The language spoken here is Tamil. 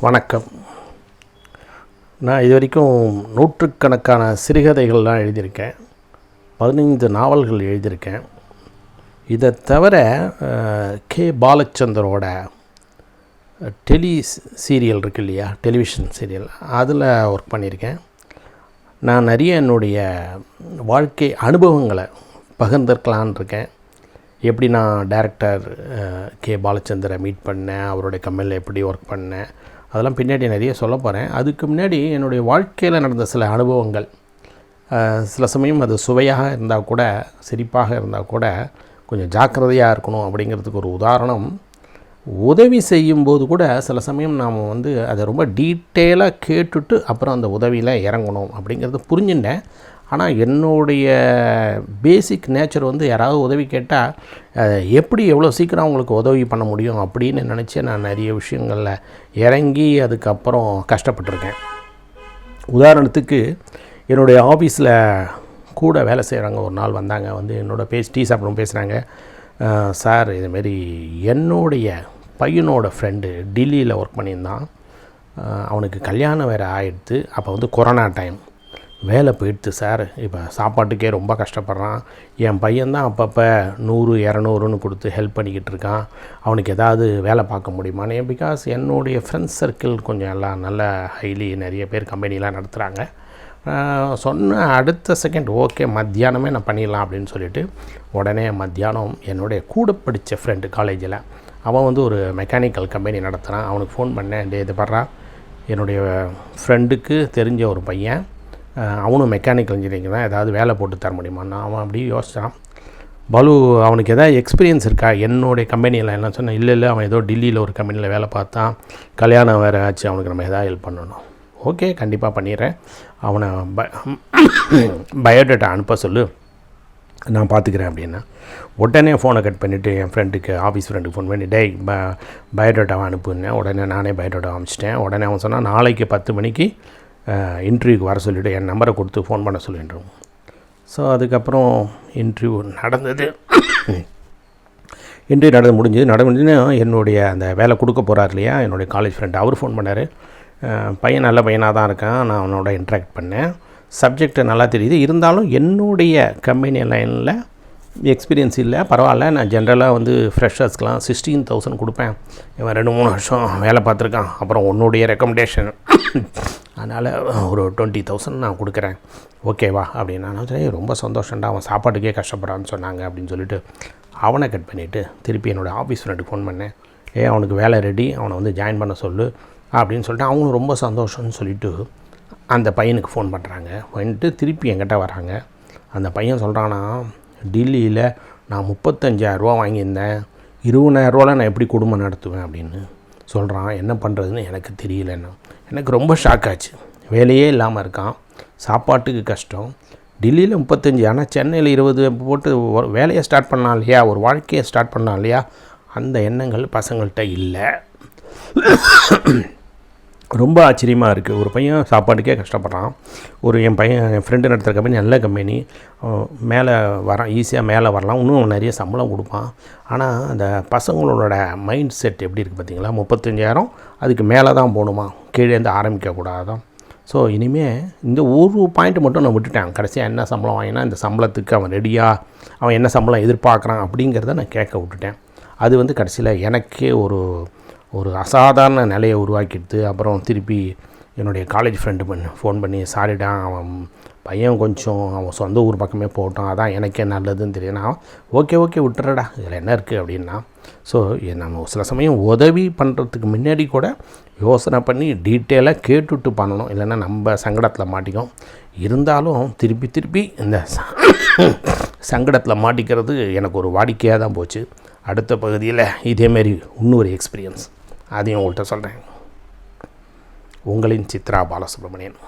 வணக்கம். நான் இது வரைக்கும் நூற்றுக்கணக்கான சிறுகதைகள்லாம் எழுதியிருக்கேன். பதினைந்து நாவல்கள் எழுதியிருக்கேன். இதை தவிர கே. பாலச்சந்தரோட டெலி சீரியல் இருக்கு இல்லையா? Television serial. அதில் ஒர்க் பண்ணியிருக்கேன். நான் நிறைய என்னுடைய வாழ்க்கை அனுபவங்களை பகிர்ந்திருக்கலான் இருக்கேன். எப்படி நான் டேரக்டர் கே. பாலச்சந்தரை மீட் பண்ணேன் அவருடைய கம்பெனியில் எப்படி ஒர்க் பண்ணேன் அதெல்லாம் பின்னாடி நிறைய சொல்ல போகிறேன் அதுக்கு முன்னாடி என்னுடைய வாழ்க்கையில் நடந்த சில அனுபவங்கள். சில சமயம் அது சுவையாக இருந்தால் கூட சிரிப்பாக இருந்தால் கூட கொஞ்சம் ஜாக்கிரதையாக இருக்கணும் அப்படிங்கிறதுக்கு ஒரு உதாரணம். உதவி செய்யும்போது கூட சில சமயம் நாம் வந்து அதை ரொம்ப டீட்டெயிலாக கேட்டுட்டு அப்புறம் அந்த உதவியில் இறங்கணும் அப்படிங்கிறத புரிஞ்சுட்டேன். ஆனால் என்னுடைய பேசிக் நேச்சர் வந்து யாராவது உதவி கேட்டால் எப்படி எவ்வளோ சீக்கிரம் அவங்களுக்கு உதவி பண்ண முடியும் அப்படின்னு நினச்சி நான் நிறைய விஷயங்களில் இறங்கி அதுக்கப்புறம் கஷ்டப்பட்டிருக்கேன். உதாரணத்துக்கு என்னுடைய ஆஃபீஸில் கூட வேலை செய்கிறாங்க ஒரு நாள் வந்தாங்க. வந்து என்னோட பேசி டீ சாப்பிடும் பேசுகிறாங்க சார் இதுமாரி என்னுடைய பையனோட ஃப்ரெண்டு டெல்லியில் ஒர்க் பண்ணியிருந்தான். அவனுக்கு கல்யாணம் வேறு ஆயிடுத்து. அப்போ வந்து கொரோனா டைம் வேலை போயிடுத்து சார். இப்போ சாப்பாட்டுக்கே ரொம்ப கஷ்டப்படுறான். என் பையன்தான் அப்பப்போ நூறு இரநூறுன்னு கொடுத்து ஹெல்ப் பண்ணிக்கிட்டு இருக்கான். அவனுக்கு ஏதாவது வேலை பார்க்க முடியுமான்னு? பிகாஸ் என்னுடைய ஃப்ரெண்ட்ஸ் சர்க்கிள் கொஞ்சம் எல்லாம் நல்ல ஹைலி நிறைய பேர் கம்பெனிலாம் நடத்துகிறாங்க சொன்ன அடுத்த செகண்ட் ஓகே மத்தியானமே நான் பண்ணிடலாம் அப்படின்னு சொல்லிட்டு உடனே மத்தியானம் என்னுடைய கூட படித்த ஃப்ரெண்டு காலேஜில் அவன் வந்து ஒரு மெக்கானிக்கல் கம்பெனி நடத்துகிறான் அவனுக்கு ஃபோன் பண்ணேன் டே இது படுறா என்னுடைய ஃப்ரெண்டுக்கு தெரிஞ்ச ஒரு பையன் அவனும் மெக்கானிக்கல் இன்ஜினியரிங் தான். ஏதாவது வேலை போட்டு தர முடியுமான்னு அவன் அப்படியே யோசித்தான் பலு அவனுக்கு எதாவது எக்ஸ்பீரியன்ஸ் இருக்கா? என்னுடைய கம்பெனியில் என்ன சொன்னேன் இல்லை இல்லை அவன் ஏதோ டெல்லியில் ஒரு கம்பெனியில் வேலை பார்த்தான். கல்யாணம் வேறு ஆச்சு அவனுக்கு நம்ம எதாவது ஹெல்ப் பண்ணணும். ஓகே கண்டிப்பாக பண்ணிடுறேன். அவனை ப பயோடேட்டா அனுப்ப சொல்லு. நான் பார்த்துக்கிறேன் அப்படின்னா. உடனே ஃபோனை கட் பண்ணிவிட்டு என் ஃப்ரெண்டுக்கு ஆஃபீஸ் ஃப்ரெண்டுக்கு ஃபோன் பண்ணி டே ப பயோடேட்டாவை அனுப்புனேன். உடனே நானே பயோடேட்டா அனுப்பிச்சிட்டேன். உடனே அவன் சொன்னான் நாளைக்கு பத்து மணிக்கு இன்டர்வியூக்கு வர சொல்லிவிட்டு என் நம்பரை கொடுத்து ஃபோன் பண்ண சொல்லிடுறோம் ஸோ அதுக்கப்புறம் இன்டர்வியூ நடந்தது. இன்டர்வியூ நடந்து முடிஞ்சது. நடந்து முடிஞ்சுன்னு என்னுடைய அந்த வேலை கொடுக்க போகிறார் இல்லையா? என்னுடைய காலேஜ் ஃப்ரெண்ட் அவர் ஃபோன் பண்ணார். பையன் நல்ல பையனாக தான் இருக்கான். நான் அவனோட இன்ட்ராக்ட் பண்ணேன். சப்ஜெக்ட் நல்லா தெரியுது. இருந்தாலும் என்னுடைய கம்பெனி லைனில் எக்ஸ்பீரியன்ஸ் இல்லை. பரவாயில்ல நான் ஜென்ரலாக வந்து ஃப்ரெஷர்ஸ்க்கெலாம் சிக்ஸ்டீன் தௌசண்ட் கொடுப்பேன். இவன் ரெண்டு மூணு வருஷம் வேலை பார்த்துருக்கான். அப்புறம் உன்னுடைய ரெக்கமெண்டேஷன் அதனால் ஒரு டுவெண்ட்டி தௌசண்ட் நான் கொடுக்குறேன். ஓகேவா? அப்படின்னு நான் சரி ரொம்ப சந்தோஷம்டா அவன் சாப்பாட்டுக்கே கஷ்டப்படுறான்னு சொன்னாங்க அப்படின்னு சொல்லிட்டு அவனை கட் பண்ணிவிட்டு திருப்பி என்னோடய ஆஃபீஸ் ஃப்ரெண்டுக்கு ஃபோன் பண்ணேன். ஏ அவனுக்கு வேலை ரெடி அவனை வந்து ஜாயின் பண்ண சொல்லு அப்படின்னு சொல்லிட்டு அவங்களும் ரொம்ப சந்தோஷம்னு சொல்லிட்டு அந்த பையனுக்கு ஃபோன் பண்ணுறாங்க வந்துட்டு திருப்பி என்கிட்ட வராங்க. அந்த பையன் சொல்கிறானா டெல்லியில் நான் முப்பத்தஞ்சாயிரரூவா வாங்கியிருந்தேன். இருபதாயிரரூவாவில் நான் எப்படி குடும்பம் நடத்துவேன் அப்படின்னு சொல்கிறான் என்ன பண்ணுறதுன்னு எனக்கு தெரியலன்னு எனக்கு ரொம்ப ஷாக் ஆச்சு. வேலையே இல்லாமல் இருக்கான். சாப்பாட்டுக்கு கஷ்டம். டெல்லியில் முப்பத்தஞ்சு ஆனால் சென்னையில் இருபது போட்டு ஒரு வேலையை ஸ்டார்ட் பண்ணலாம் இல்லையா? ஒரு வாழ்க்கையை ஸ்டார்ட் பண்ணலாம் இல்லையா? அந்த எண்ணங்கள் பசங்கள்கிட்ட இல்லை. ரொம்ப ஆச்சரியமாக இருக்குது ஒரு பையன் சாப்பாட்டுக்கே கஷ்டப்படுறான். ஒரு என் பையன் என் ஃப்ரெண்டு நடத்துகிற கம்பெனி நல்ல கம்பெனி மேலே வரான் ஈஸியாக மேலே வரலாம். இன்னும் நிறைய சம்பளம் கொடுப்பான். ஆனால் அந்த பசங்களோட மைண்ட் செட் எப்படி இருக்குது பார்த்தீங்களா? முப்பத்தஞ்சாயிரம் அதுக்கு மேலே தான் போகணுமா? கீழேருந்து ஆரம்பிக்கக்கூடாதான் ஸோ இனிமேல் இந்த ஒரு பாயிண்ட் மட்டும் நான் விட்டுட்டேன். கடைசியாக என்ன சம்பளம் வாங்கினா இந்த சம்பளத்துக்கு அவன் ரெடியாக அவன் என்ன சம்பளம் எதிர்பார்க்குறான் அப்படிங்கிறத நான் கேட்க விட்டுட்டேன். அது வந்து கடைசியில் எனக்கே ஒரு ஒரு அசாதாரண நிலையை உருவாக்கிடுது அப்புறம் திருப்பி என்னுடைய காலேஜ் ஃப்ரெண்டு பண்ணி ஃபோன் பண்ணி சாரிடா அவன் பையன் கொஞ்சம் அவன் சொந்த ஊர் பக்கமே போட்டான் அதான் எனக்கே நல்லதுன்னு தெரியும். நான் ஓகே ஓகே விட்டுறடா இதில் என்ன இருக்குது அப்படின்னா ஸோ நம்ம சில சமயம் உதவி பண்ணுறதுக்கு முன்னாடி கூட யோசனை பண்ணி டீட்டெயிலாக கேட்டுவிட்டு பண்ணணும். இல்லைன்னா நம்ம சங்கடத்தில் மாட்டிக்கும். இருந்தாலும் திருப்பி திருப்பி இந்த சங்கடத்தில் மாட்டிக்கிறது எனக்கு ஒரு வாடிக்கையாக தான் போச்சு. அடுத்த பகுதியில் இதேமாரி இன்னொரு எக்ஸ்பீரியன்ஸ் அதையும் உங்கள்கிட்ட சொல்கிறேன் உங்களின் சித்ரா பாலசுப்ரமணியன்.